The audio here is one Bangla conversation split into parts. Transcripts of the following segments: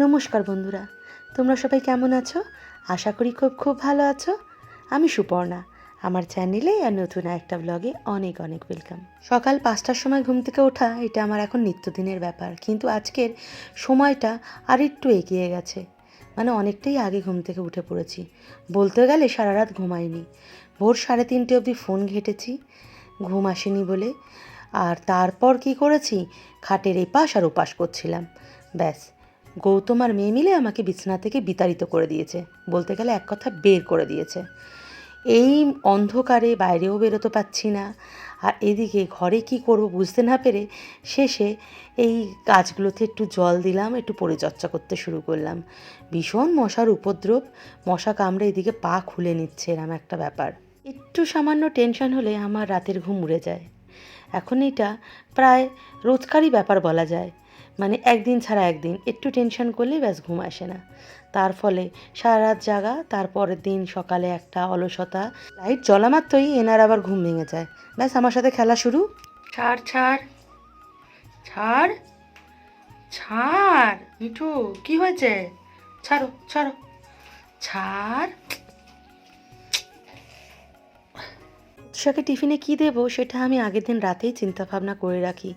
নমস্কার বন্ধুরা, তোমরা সবাই কেমন আছো? আশা করি খুব খুব ভালো আছো। আমি সুপর্ণা, আমার চ্যানেলে আর নতুন একটা ব্লগে অনেক অনেক ওয়েলকাম সকাল পাঁচটার সময় ঘুম থেকে ওঠা, এটা আমার এখন নিত্যদিনের ব্যাপার। কিন্তু আজকের সময়টা আর একটু এগিয়ে গেছে। মানে অনেকটাই আগে ঘুম থেকে উঠে পড়েছি। বলতে গেলে সারা রাত ঘুমাইনি। ভোর সাড়ে তিনটে অবধি ফোন ঘেটেছি, ঘুম আসেনি বলে। আর তারপর কি করেছি? খাটের এপাশ আর ওপাশ করছিলাম। ব্যাস। গৌতম আর মেয়ে মিলে আমাকে বিছানা থেকে বিতাড়িত করে দিয়েছে। বলতে গেলে এক কথা বের করে দিয়েছে। এই অন্ধকারে বাইরেও বেরোতে পাচ্ছি না। আর এদিকে ঘরে কি করব বুঝতে না পেরে শেষে এই গাছগুলোতে একটু জল দিলাম, একটু পরিচর্যা করতে শুরু করলাম। ভীষণ মশার উপদ্রব, মশা কামড়ে এদিকে পা খুলে নিচ্ছে এরম একটা ব্যাপার। একটু সামান্য টেনশন হলে আমার রাতের ঘুম উড়ে যায়। এখন এটা প্রায় রোজকারই ব্যাপার বলা যায়। মানে একদিন ছাড়া একদিন, একটু টেনশন করলে ব্যাস ঘুম আসে না। তার ফলে সারা রাত জাগা তারপরের দিন সকালে একটা অলসতা লাইট জ্বলা মাত্রই এনার আবার ঘুম ভেঙে যায়। ব্যাস আমার সাথে খেলা শুরু। ছাড় ছাড় ছাড় ছাড়, মিঠু, কি হয়েছে? ছাড়ো ছাড়ো, ছাড়। উৎসাকে টিফিনে কী দেবো সেটা আমি আগের দিন রাতেই চিন্তা ভাবনা করে রাখি।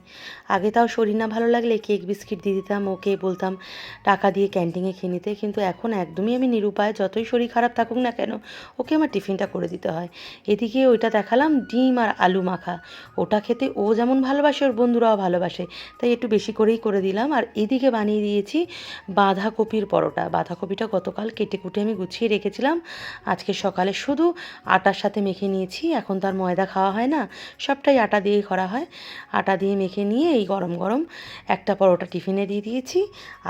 আগে তাও শরীর না ভালো লাগলে কেক, বিস্কিট দিয়ে দিতাম, ওকে বলতাম, টাকা দিয়ে ক্যান্টিনে খেয়ে নিতে। কিন্তু এখন একদমই আমি নিরুপায়, যতই শরীর খারাপ থাকুক না কেন, ওকে আমার টিফিনটা করে দিতে হয়। এদিকে ওইটা দেখালাম, ডিম আর আলু মাখা। ওটা খেতে ও যেমন ভালোবাসে, ওর বন্ধুরাও ভালোবাসে। তাই একটু বেশি করেই করে দিলাম। আর এদিকে বানিয়ে দিয়েছি বাঁধাকপির পরোটা। বাঁধাকপিটা গতকাল কেটে কুটে আমি গুছিয়ে রেখেছিলাম। আজকে সকালে শুধু আটার সাথে মেখে নিয়েছি। এখন তার ময়দা খাওয়া হয় না, সবটাই আটা দিয়েই করা হয়। আটা দিয়ে মেখে নিয়ে এই গরম গরম একটা পরোটা টিফিনে দিয়ে দিয়েছি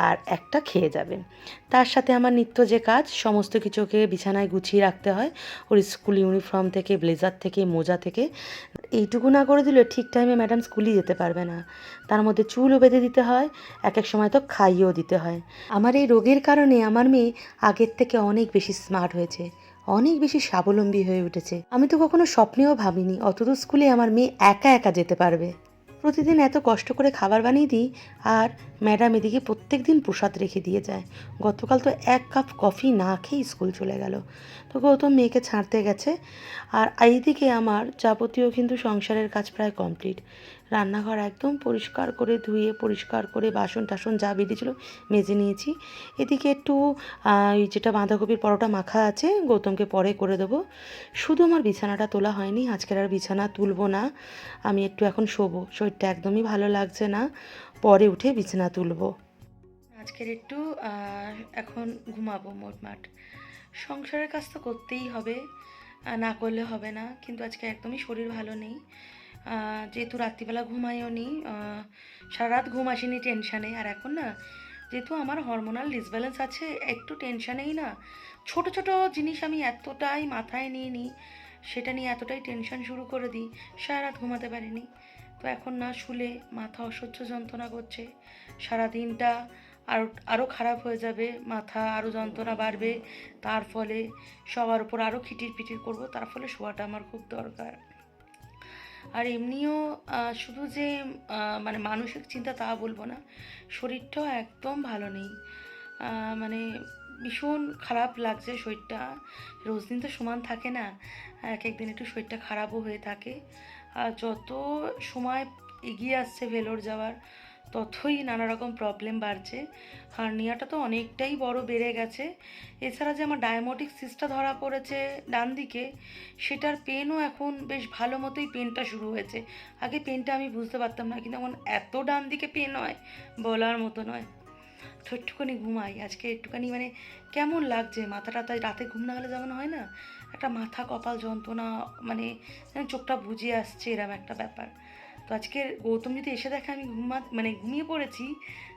আর একটা খেয়ে যাবে। তার সাথে আমার নিত্য যে কাজ, সমস্ত কিছুকে বিছানায় গুছিয়ে রাখতে হয়। ওর স্কুল ইউনিফর্ম থেকে, ব্লেজার থেকে, মোজা থেকে। এইটুকু না করে দিলে ঠিক টাইমে ম্যাডাম স্কুলে যেতে পারবে না। তার মধ্যে চুলও বেঁধে দিতে হয় এক এক সময় তো খাইয়েও দিতে হয়। আমার এই রোগের কারণে আমার মেয়ে আগের থেকে অনেক বেশি স্মার্ট হয়েছে। অনেক বেশি স্বাবলম্বী হয়ে উঠেছে। আমি তো কখনো স্বপ্নেও ভাবিনি অতদূর স্কুলে আমার মেয়ে একা একা যেতে পারবে। প্রতিদিন এত কষ্ট করে খাবার বানিয়ে দিই, আর ম্যাডাম এদিকে প্রত্যেক দিন প্রসাদ রেখে দিয়ে যায়। গতকাল তো এক কাপ কফি না খেয়ে স্কুল চলে গেল। তো গৌতম মেয়েকে ছাড়তে গেছে, আর এইদিকে আমার যাবতীয় কিন্তু সংসারের কাজ প্রায় কমপ্লিট। রান্নাঘর একদম পরিষ্কার করে ধুয়ে, পরিষ্কার করে বাসন টাসন যা বেরিয়েছিল মেজে নিয়েছি। এদিকে একটু যেটা বাঁধাকপির পরোটা মাখা আছে, গৌতমকে পরে করে দেবো। শুধু আমার বিছানাটা তোলা হয়নি, আজকের আর বিছানা তুলবো না। আমি একটু এখন শোবো, শরীরটা একদমই ভালো লাগছে না। পরে উঠে বিছানা তুলবো। আজকের একটু এখন ঘুমাবো মোটমাট সংসারের কাজ তো করতেই হবে না করলে হবে না। কিন্তু আজকে একদমই শরীর ভালো নেই। যেহেতু রাত্রিবেলা ঘুমাইও নি সারা রাত ঘুম আসেনি টেনশানে আর এখন না, যেহেতু আমার হরমোনাল ডিসব্যালেন্স আছে, একটু টেনশানেই না। ছোট ছোট জিনিস আমি এতটাই মাথায় নিয়ে নিই, সেটা নিয়ে এতটাই টেনশন শুরু করে দিই সারা রাত ঘুমাতে পারিনি। তো এখন না, শুলে মাথা অসহ্য যন্ত্রণা করছে। সারা দিনটা আরও আরও খারাপ হয়ে যাবে, মাথা আরও যন্ত্রণা বাড়বে। তার ফলে সবার উপর আরও খিটির পিটির করব, তার ফলে শোয়াটা আমার খুব দরকার। আর এমনিও শুধু যে মানে মানসিক চিন্তা তা বলব না, শরীরটাও একদম ভালো নেই। মানে ভীষণ খারাপ লাগছে শরীরটা। রোজ দিন তো সমান থাকে না, এক একদিন একটু শরীরটা খারাপও হয়ে থাকে। আর যত সময় এগিয়ে আসছে ভেলোর যাওয়ার ততই নানা রকম প্রবলেম বাড়ছে। হার্নিয়াটা তো অনেকটাই বড় বেড়ে গেছে। এছাড়া যে আমার ডায়াবেটিক সিস্টা ধরা পড়েছে ডান দিকে, সেটার পেনও এখন বেশ ভালো মতোই পেনটা শুরু হয়েছে। আগে পেনটা আমি বুঝতে পারতাম না, কিন্তু এখন এত ডান দিকে পেন হয়, বলার মতো নয়। তো একটুখানি ঘুমাই, আজকে একটুখানি মানে কেমন লাগছে? মাথাটা তাই রাতে ঘুম না হলে যেমন হয় না, একটা মাথা কপাল যন্ত্রণা মানে চোখটা বুঝে আসছে, এরম একটা ব্যাপার। তো আজকে গৌতম যদি এসে দেখে আমি ঘুমা মানে ঘুমিয়ে পড়েছি,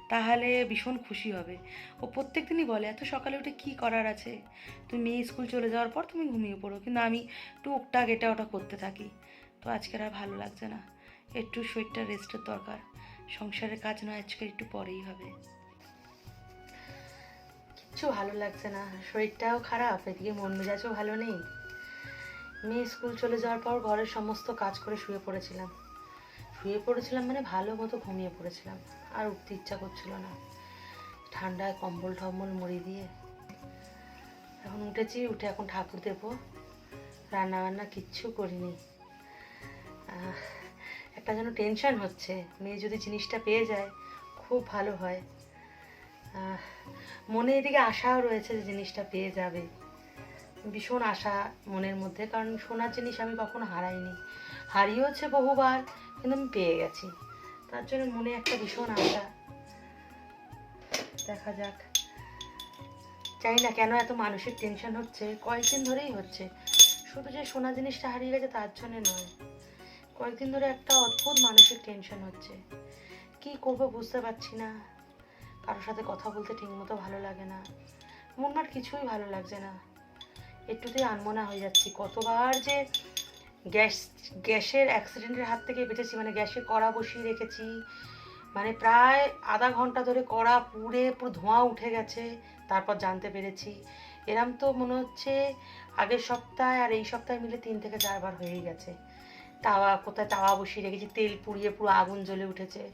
তাহলে ভীষণ খুশি হবে। ও প্রত্যেক দিনই বলে, এত সকালে উঠে কী করার আছে? তুমি মেয়ে স্কুল চলে যাওয়ার পর তুমি ঘুমিয়ে পড়ো। কিন্তু আমি টুকটাক এটা ওটা করতে থাকি। তো আজকের আর ভালো লাগছে না। একটু শরীরটা রেস্টের দরকার। সংসারের কাজ না আজকে একটু পরেই হবে। কিচ্ছু ভালো লাগছে না। শরীরটাও খারাপ, এদিকে মন মেজাজও ভালো নেই। মেয়ে স্কুল চলে যাওয়ার পর ঘরের সমস্ত কাজ করে শুয়ে পড়েছিলাম। পড়েছিলাম মানে ভালো মতো ঘুমিয়ে পড়েছিলাম। আর উঠতে ইচ্ছা করছিল না। ঠান্ডায় কম্বল টম্বল মুড়ি দিয়ে। এখন উঠেছি, উঠে এখন ঠাকুর দেবো রান্না বান্না কিচ্ছু করিনি। একটা যেন টেনশন হচ্ছে, মেয়ে যদি জিনিসটা পেয়ে যায়, খুব ভালো হয়। মনে এদিকে আশাও রয়েছে যে জিনিসটা পেয়ে যাবে। ভীষণ আশা মনের মধ্যে, কারণ সোনার জিনিস আমি কখনো হারাইনি। হারিয়েওছে বহুবার কিন্তু আমি পেয়ে গেছি। তার জন্য মনে একটা ভীষণ আশা। দেখা যাক। জানি না কেন এত মানুষের টেনশন হচ্ছে। কয়েকদিন ধরেই হচ্ছে। শুধু যে সোনা জিনিসটা হারিয়ে গেছে তার জন্য নয়। কয়েকদিন ধরে একটা অদ্ভুত মানসিক টেনশন হচ্ছে। কি করব বুঝতে পারছি না। কারোর সাথে কথা বলতে ঠিকমতো ভালো লাগে না। মন মার কিছুই ভালো লাগছে না। একটুতেই আনমনা হয়ে যাচ্ছি। কতবার যে গ্যাস, গ্যাসের অ্যাক্সিডেন্টের হাত থেকে বেঁচেছি মানে গ্যাসে কড়া বসিয়ে রেখেছি। মানে প্রায় আধা ঘণ্টা ধরে কড়া পুড়ে, পুরো ধোঁয়া উঠে গেছে, তারপর জানতে পেরেছি। এরম তো মনে হচ্ছে আগের সপ্তাহে আর এই সপ্তাহে মিলে তিন থেকে চারবার হয়েই গেছে। তাওয়া, কোথায় তাওয়া বসিয়ে রেখেছি, তেল পুড়িয়ে পুরো আগুন জ্বলে উঠেছে।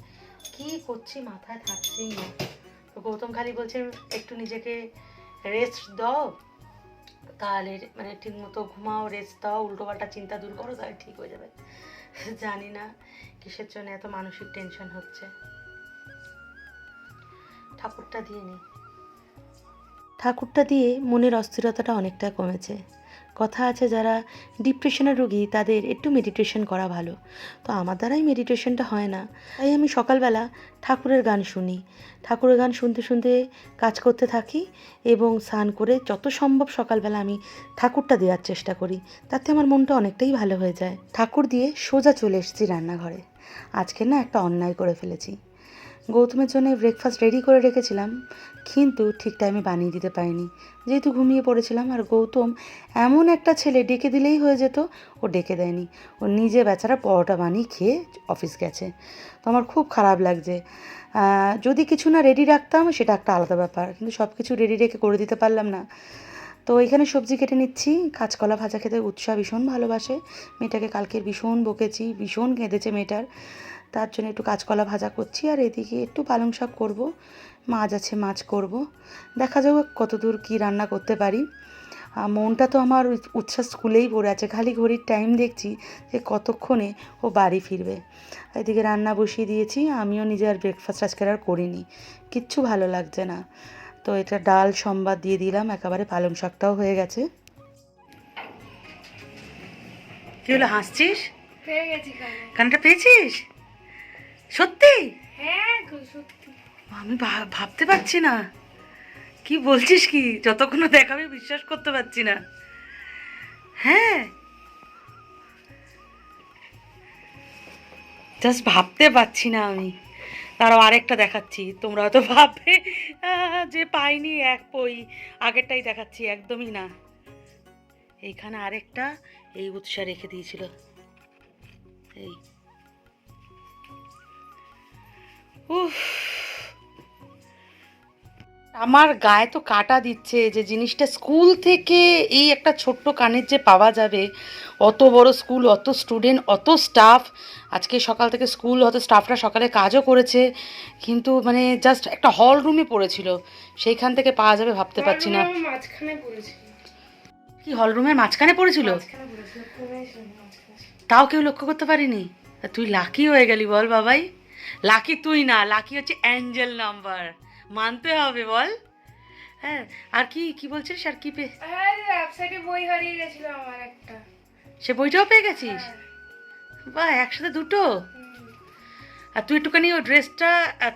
কি করছি, মাথায় থাকছেই না। তো গৌতম খালি বলছে, একটু নিজেকে রেস্ট দাও। তাহলে মানে ঠিকমতো ঘুমাও রেস্ট দাও, উল্টোপাল্টা চিন্তা দূর করো, তাহলে ঠিক হয়ে যাবে। জানি না কিসের জন্য এত মানসিক টেনশন হচ্ছে। ঠাকুরটা দিয়ে নি। ঠাকুরটা দিয়ে মনের অস্থিরতাটা অনেকটা কমেছে। কথা আছে যারা ডিপ্রেশনের রোগী, তাদের একটু মেডিটেশন করা ভালো। তো আমার দ্বারাই মেডিটেশনটা হয় না। তাই আমি সকালবেলা ঠাকুরের গান শুনি। ঠাকুরের গান শুনতে শুনতে কাজ করতে থাকি এবং স্নান করে যত সম্ভব সকালবেলা আমি ঠাকুরটা দেওয়ার চেষ্টা করি। তাতে আমার মনটা অনেকটাই ভালো হয়ে যায়। ঠাকুর দিয়ে সোজা চলে এসেছি রান্নাঘরে। আজকে না একটা অন্যায় করে ফেলেছি। গৌতমের জন্য ব্রেকফাস্ট রেডি করে রেখেছিলাম, কিন্তু ঠিক টাইমে বানিয়ে দিতে পারিনি। যেহেতু ঘুমিয়ে পড়েছিলাম, আর গৌতম এমন একটা ছেলে ডেকে দিলেই হয়ে যেত, ও ডেকে দেয়নি। ও নিজে বেচারা পরোটা বানিয়ে খেয়ে অফিস গেছে। তো আমার খুব খারাপ লাগছে। যদি কিছু না রেডি রাখতাম, সেটা একটা আলাদা ব্যাপার, কিন্তু সব কিছু রেডি রেখে করে দিতে পারলাম না। তো এখানে সবজি কেটে নিচ্ছি, কাঁচকলা ভাজা খেতে উৎসাহ ভীষণ ভালোবাসে। মেয়েটাকে কালকে ভীষণ বকেছি, ভীষণ কেঁদেছে মেয়েটার। তার জন্য একটু কাঁচকলা ভাজা করছি আর এদিকে একটু পালং শাক করব। মাছ আছে মাছ করব। দেখা যাক কতদূর কী রান্না করতে পারি। আর মনটা তো আমার উচ্ছ্বাস স্কুলেই পড়ে আছে। খালি ঘড়ির টাইম দেখছি যে কতক্ষণে ও বাড়ি ফিরবে। এদিকে রান্না বসিয়ে দিয়েছি। আমিও নিজে আর ব্রেকফাস্ট আজকের আর করিনি। কিচ্ছু ভালো লাগছে না। তো এটা ডাল সম্বাদ দিয়ে দিলাম। একেবারে পালং শাকটাও হয়ে গেছে। কি হলো হাসছিস? কানটা পেয়েছিস? সত্যি? হ্যাঁ সত্যি। আমি ভাবতে পারছি না। কি বলছিস কি? যতক্ষণ দেখাবি বিশ্বাস করতে পারছি না। হ্যাঁ। জাস্ট ভাবতে পারছি না আমি। তারও আরেকটা দেখাচ্ছি। তোমরা হয়তো ভাববে যে পাইনি এক বই আগেরটাই দেখাচ্ছি একদমই না। এইখানে আরেকটা এই উৎসাহ রেখে দিয়েছিল। এই। উফ। আমার গায়ে তো কাটা দিচ্ছে যে জিনিসটা স্কুল থেকে এই একটা ছোট্ট কানের যে পাওয়া যাবে অত বড় স্কুল অত স্টুডেন্ট অত স্টাফ। আজকে সকাল থেকে স্কুল অত স্টাফরা সকালে কাজও করেছে কিন্তু মানে জাস্ট একটা হল রুমে পড়েছিল। সেইখান থেকে পাওয়া যাবে ভাবতে পারছি না। কি হল রুমের মাঝখানে পড়েছিল? তাও কেউ লক্ষ্য করতে পারিনি? তুই লাকি হয়ে গেলি বল বাবাই। লাকি তুই না লাকি হচ্ছে অ্যাঞ্জেল নাম্বার। মানতে হবে বল। হ্যাঁ আর কি কি বলছিস আর কি পে হ্যাঁ ওয়েবসাইটে বই হারিয়ে গেছিল আমার একটা। সে বইটাও পেয়ে গেছিস? বা একসাথে দুটো। আর তুই একটুখানি ওই ড্রেসটা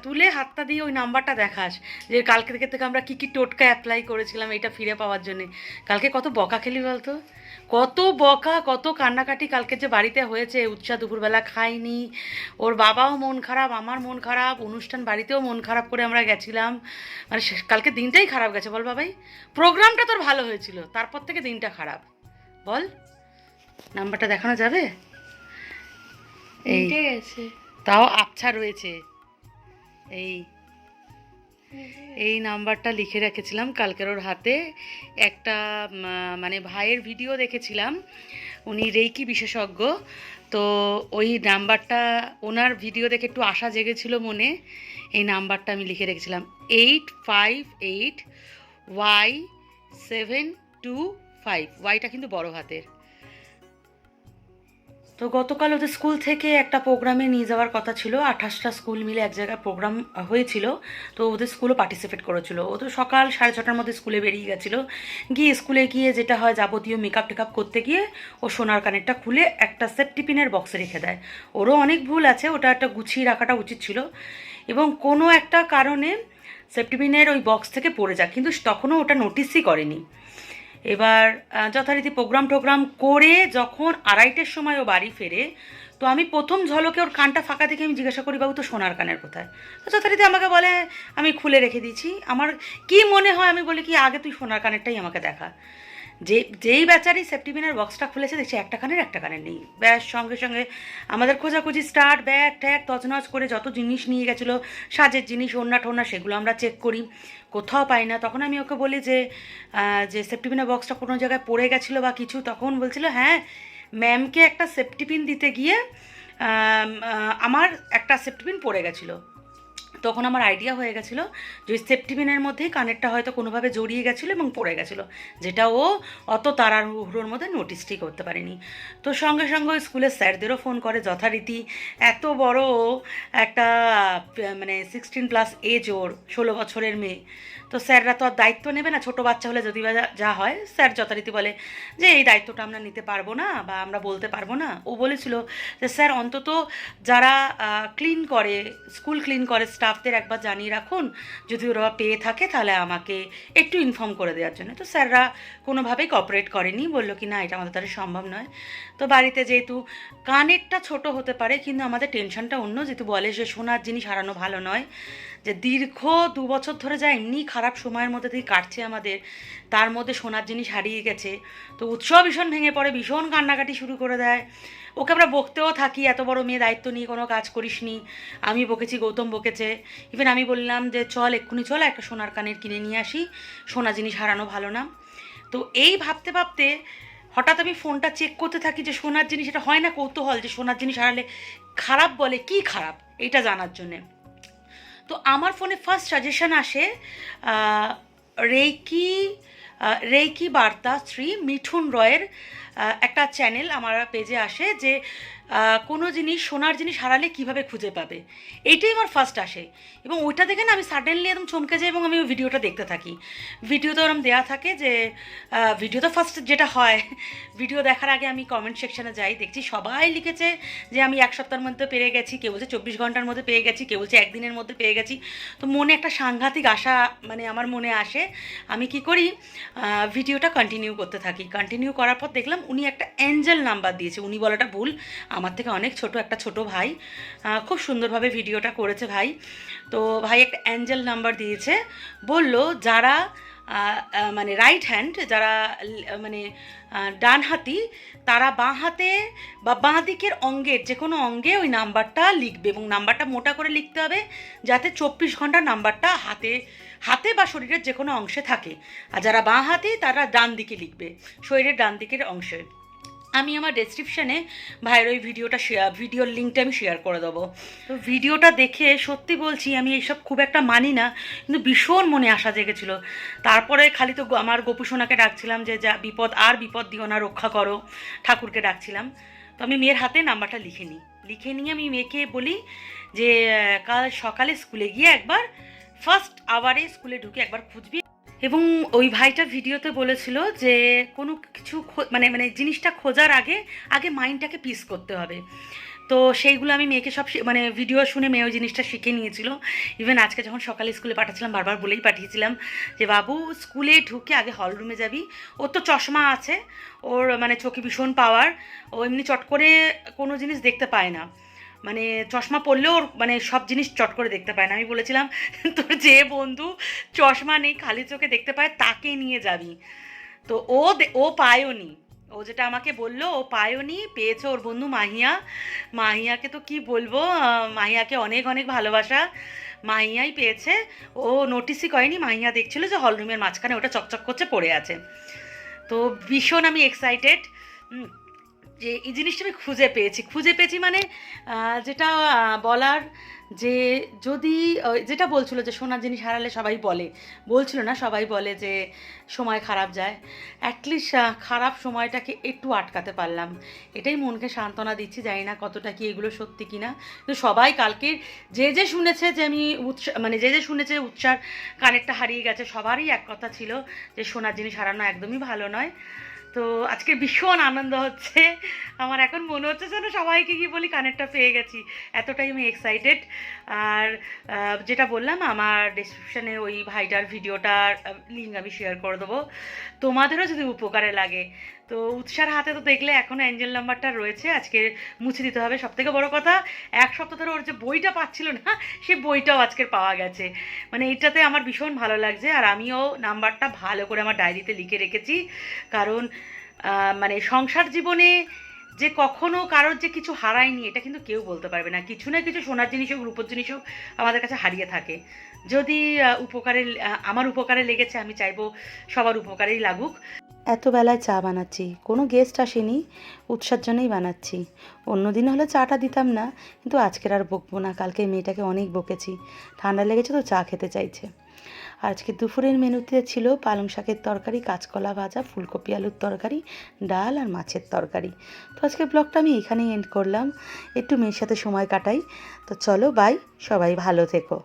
তুলে হাতটা দিয়ে ওই নাম্বারটা দেখাস, যে কালকে থেকে থেকে আমরা কী কী টোটকা অ্যাপ্লাই করেছিলাম এটা ফিরে পাওয়ার জন্যে। কালকে কত বকা খেলি বলতো? কত বকা, কত কান্নাকাটি কালকে যে বাড়িতে হয়েছে উৎসাহ দুপুরবেলা খাইনি, ওর বাবাও মন খারাপ, আমার মন খারাপ, অনুষ্ঠান বাড়িতেও মন খারাপ করে আমরা গেছিলাম। মানে কালকে দিনটাই খারাপ গেছে, বল বাবাই। প্রোগ্রামটা তোর ভালো হয়েছিল, তারপর থেকে দিনটা খারাপ। বল নাম্বারটা দেখানো যাবে? এই মিটে গেছে। তাও আবছা রয়েছে। এই এই নাম্বারটা লিখে রেখেছিলাম কালকের ওর হাতে। একটা মানে ভাইয়ের ভিডিও দেখেছিলাম। উনি রেইকি বিশেষজ্ঞ। তো ওই নাম্বারটা, ওনার ভিডিও দেখে একটু আশা জেগেছিল মনে। এই নাম্বারটা আমি লিখে রেখেছিলাম। Eight five eight Y seven two five. ওয়াইটা কিন্তু বড় হাতের। তো গতকাল ওদের স্কুল থেকে একটা প্রোগ্রামে নিয়ে যাওয়ার কথা ছিল। আঠাশটা স্কুল মিলে এক জায়গায় প্রোগ্রাম হয়েছিল। তো ওদের স্কুলও পার্টিসিপেট করেছিল। ও তো সকাল সাড়ে ছটার মধ্যে স্কুলে বেরিয়ে গেছিল। গিয়ে স্কুলে গিয়ে যেটা হয়, যাবতীয় মেকআপ টেকআপ করতে গিয়ে ও সোনার কানেরটা খুলে একটা সেফটি পিনের বক্সে রেখে দেয়। ওরও অনেক ভুল আছে, ওটা একটা গুছিয়ে রাখাটা উচিত ছিল। এবং কোনো একটা কারণে সেফটি পিনের ওই বক্স থেকে পড়ে যায়, কিন্তু তখনও ওটা নোটিসই করেনি। এবার যথারীতি প্রোগ্রাম টোগ্রাম করে যখন আড়াইটের সময় ও বাড়ি ফেরে, তো আমি প্রথম ঝলকে ওর কানটা ফাঁকা দেখে আমি জিজ্ঞাসা করি, বাবু, তো সোনার কানের কোথায়? তো যথারীতি আমাকে বলে, আমি খুলে রেখে দিয়েছি। আমার কি মনে হয়, আমি বলি কি, আগে তুই সোনার কানেরটাই আমাকে দেখা। যে, যেই বেচারি সেফটিপিনের বক্সটা খুলেছে, দেখছি একটা কানের একটা কানের নেই। ব্যাস, সঙ্গে সঙ্গে আমাদের খোঁজাখুঁজি স্টার্ট ব্যাগ ট্যাগ তছনছ করে যত জিনিস নিয়ে গেছিল, সাজের জিনিস ওন্না টোন্না সেগুলো আমরা চেক করি। কোথাও পাই না। তখন আমি ওকে বলি যে যে সেফটিপিনের বক্সটা কোনো জায়গায় পড়ে গেছিল বা কিছু, তখন বলছিল হ্যাঁ ম্যামকে একটা সেফটিপিন দিতে গিয়ে আমার একটা সেফটিপিন পড়ে গেছিল। তখন আমার আইডিয়া হয়ে গেছিল যে ওই সেফটিপিনের মধ্যেই কানেরটা হয়তো কোনোভাবে জড়িয়ে গেছিল এবং পড়ে গেছিল, যেটা ও অত তাড়াহুড়োর মধ্যে নোটিসটি করতে পারেনি। তো সঙ্গে সঙ্গে ওই স্কুলের স্যারদেরও ফোন করে যথারীতি। এত বড় একটা মানে সিক্সটিন প্লাস এজ ওর, ষোলো বছরের মেয়ে। তো স্যাররা তো আর দায়িত্ব নেবে না, ছোটো বাচ্চা হলে যদি যা- হয়, স্যার যথারীতি বলে যে এই দায়িত্বটা আমরা নিতে পারব না বা আমরা বলতে পারব না। ও বলেছিল যে, স্যার, অন্তত যারা ক্লিন করে স্কুল ক্লিন করে স্টাফদের একবার জানিয়ে রাখুন। যদি ওরা পেয়ে থাকে, তাহলে আমাকে একটু ইনফর্ম করে দেওয়ার জন্য। তো স্যাররা কোনোভাবেই কপারেট করেনি। বলল কি, না, এটা আমাদের দ্বারা সম্ভব নয়। তো বাড়িতে যেহেতু কানেরটা ছোট হতে পারে, কিন্তু আমাদের টেনশনটা অন্য। যেহেতু বলে যে, সোনার জিনিস হারানো ভালো নয়। যে দীর্ঘ দু বছর ধরে যা এমনি খারাপ সময়ের মধ্যে দিয়ে কাটছে আমাদের। তার মধ্যে সোনার জিনিস হারিয়ে গেছে। তো উৎসব ভীষণ ভেঙে পড়ে, ভীষণ কান্নাকাটি শুরু করে দেয়। ওকে আমরা বকতেও থাকি, এত বড় মেয়ে, দায়িত্ব নিয়ে কোনো কাজ করিসনি। আমি বকেছি, গৌতম বকেছে। ইভেন আমি বললাম যে, চল, এক্ষুনি চল, একটা সোনার কানের কিনে নিয়ে আসি। সোনা জিনিস হারানো ভালো না। তো এই ভাবতে ভাবতে হঠাৎ আমি ফোনটা চেক করতে থাকি যে, সোনার জিনিস, এটা হয় না কৌতূহল যে, সোনার জিনিস হারালে খারাপ বলে, কি খারাপ? এটা জানার জন্যে। তো আমার ফোনে ফার্স্ট সাজেশান আসে রেকি রেকি বার্তা শ্রী মিঠুন রয়ের একটা চ্যানেল আমার পেজে আসে যে কোনো জিনিস, সোনার জিনিস হারালে কীভাবে খুঁজে পাবে? এইটাই আমার ফার্স্ট আসে। এবং ওইটা দেখে না আমি সাডেনলি একদম চমকে যাই এবং আমি ওই ভিডিওটা দেখতে থাকি। ভিডিওতে ওরম দেওয়া থাকে যে ভিডিও তো ফার্স্ট যেটা হয় ভিডিও দেখার আগে আমি কমেন্ট সেকশনে যাই, দেখছি সবাই লিখেছে যে আমি এক সপ্তাহের মধ্যে পেরে গেছি, কেউ বলছে চব্বিশ ঘণ্টার মধ্যে পেয়ে গেছি, কেউ বলছে একদিনের মধ্যে পেয়ে গেছি। তো মনে একটা সাংঘাতিক আশা মানে আমার মনে আসে। আমি কি করি ভিডিওটা কন্টিনিউ করতে থাকি। কন্টিনিউ করার পর দেখলাম উনি একটা অ্যাঞ্জেল নাম্বার দিয়েছে। উনি বলাটা ভুল। আমার থেকে অনেক ছোট একটা ছোট ভাই। খুব সুন্দরভাবে ভিডিওটা করেছে ভাই। তো ভাই একটা অ্যাঞ্জেল নাম্বার দিয়েছে। বলল, যারা মানে রাইট হ্যান্ড যারা মানে ডান হাতি, তারা বাঁ হাতে বা বাঁ দিকের অঙ্গের যে কোনো অঙ্গে ওই নাম্বারটা লিখবে এবং নাম্বারটা মোটা করে লিখতে হবে যাতে চব্বিশ ঘণ্টা নাম্বারটা হাতে হাতে বা শরীরের যে কোনো অংশে থাকে। আর যারা বাঁ হাতি, তারা ডান দিকে লিখবে, শরীরের ডান দিকের অংশে। আমি আমার ডেসক্রিপশানে ভাইয়ের ওই ভিডিওটা শেয়ার ভিডিওর লিঙ্কটা আমি শেয়ার করে দেবো। তো ভিডিওটা দেখে সত্যি বলছি, আমি এইসব খুব একটা মানি না, কিন্তু ভীষণ মনে আশা জেগেছিল। তারপরে খালি তো আমার গোপুসোনাকে ডাকছিলাম যে, যা, বিপদ, আর বিপদ দিও না, রক্ষা করো। ঠাকুরকে ডাকছিলাম। তো আমি মেয়ের হাতে নাম্বারটা লিখে নিই। লিখে নিয়ে আমি মেয়েকে বলি যে, কাল সকালে স্কুলে গিয়ে একবার ফার্স্ট আওয়ারে স্কুলে ঢুকে একবার খুঁজবি। এবং ওই ভাইটা ভিডিওতে বলেছিল যে কোনো কিছু মানে মানে জিনিসটা খোঁজার আগে আগে মাইন্ডটাকে পিস করতে হবে। তো সেইগুলো আমি মেয়েকে সব মানে ভিডিও শুনে মেয়ে ওই জিনিসটা শিখে নিয়েছিল। ইভেন আজকে যখন সকালে স্কুলে পাঠাচ্ছিলাম, বারবার বলেই পাঠিয়েছিলাম যে, বাবু, স্কুলে ঢুকে আগে হল রুমে যাবি। ওর তো চশমা আছে, ওর মানে চোখে ভীষণ পাওয়ার ও এমনি চট করে কোনো জিনিস দেখতে পায় না। মানে চশমা পরলেও ওর মানে সব জিনিস চট করে দেখতে পায় না। আমি বলেছিলাম, তোর যে বন্ধু চশমা নেই, খালি চোখে দেখতে পায়, তাকে নিয়ে যাবি। তো ও ও পায়নি ও যেটা আমাকে বলল, ও পায়নি পেয়েছে ওর বন্ধু মাহিয়া। মাহিয়াকে তো কি বলব মাহিয়াকে অনেক অনেক ভালোবাসা। মাহিয়াই পেয়েছে। ও নোটিসই করেনি, মাহিয়া দেখছিল যে হলরুমের মাঝখানে ওটা চকচক করছে, পড়ে আছে। তো ভীষণ আমি এক্সাইটেড যে এই জিনিসটা আমি খুঁজে পেয়েছি। খুঁজে পেয়েছি মানে যেটা বলার যে যদি যেটা বলছিল যে সোনার জিনিস হারালে সবাই বলে, বলছিল না, সবাই বলে যে সময় খারাপ যায়। অ্যাটলিস্ট খারাপ সময়টাকে একটু আটকাতে পারলাম। এটাই মনকে সান্ত্বনা দিচ্ছি, জানি না কতটা কি এগুলো সত্যি কি না কিন্তু সবাই কালকে যে যে শুনেছে যে আমি উৎসাহ মানে যে যে শুনেছে উৎসার কানেরটা হারিয়ে গেছে, সবারই এক কথা ছিল যে সোনার জিনিস হারানো একদমই ভালো নয়। তো আজকে ভীষণ আনন্দ হচ্ছে। আমার এখন মনে হচ্ছে যেন সবাইকে গিয়ে বলি, কানেরটা পেয়ে গেছি। এতটাই আমি এক্সাইটেড আর যেটা বললাম, আমার ডিসক্রিপশানে ওই ভাইটার ভিডিওটার লিঙ্ক আমি শেয়ার করে দেবো। তোমাদেরও যদি উপকারে লাগে তো উৎসার হাতে তো দেখলে এখনও অ্যাঞ্জেল নাম্বারটা রয়েছে, আজকে মুছে দিতে হবে। সব থেকে বড়ো কথা, এক সপ্তাহ ধরে ওর যে বইটা পাচ্ছিল না সে বইটাও আজকের পাওয়া গেছে। মানে এটাতে আমার ভীষণ ভালো লাগছে, আর আমিও নাম্বারটা ভালো করে আমার ডায়েরিতে লিখে রেখেছি। কারণ মানে সংসার জীবনে যে কখনো কারোর যে কিছু হারায়নি, এটা কিন্তু কেউ বলতে পারবে না। কিছু না কিছু সোনার জিনিস হোক, রূপোর জিনিস হোক, আমাদের কাছে হারিয়ে থাকে। যদি উপকারে আমার উপকারে লেগেছে, আমি চাইব সবার উপকারেই লাগুক। এত বেলায় চা বানাচ্ছি। কোনো গেস্ট আসেনি উৎসার জন্যই বানাচ্ছি। অন্যদিন হলে চাটা দিতাম না, কিন্তু আজকের আর বকবো না, কালকে মেয়েটাকে অনেক বকেছি। ঠান্ডা লেগেছে তো চা খেতে চাইছে। আজকে দুপুরের মেনুতে ছিল পালং শাকের তরকারি, কাঁচকলা ভাজা, ফুলকপি আলুর তরকারি, ডাল আর মাছের তরকারি। তো আজকে ব্লগটা আমি এখানেই এন্ড করলাম। একটু মেয়ের সাথে সময় কাটাই। তো চলো বাই সবাই ভালো থেকো।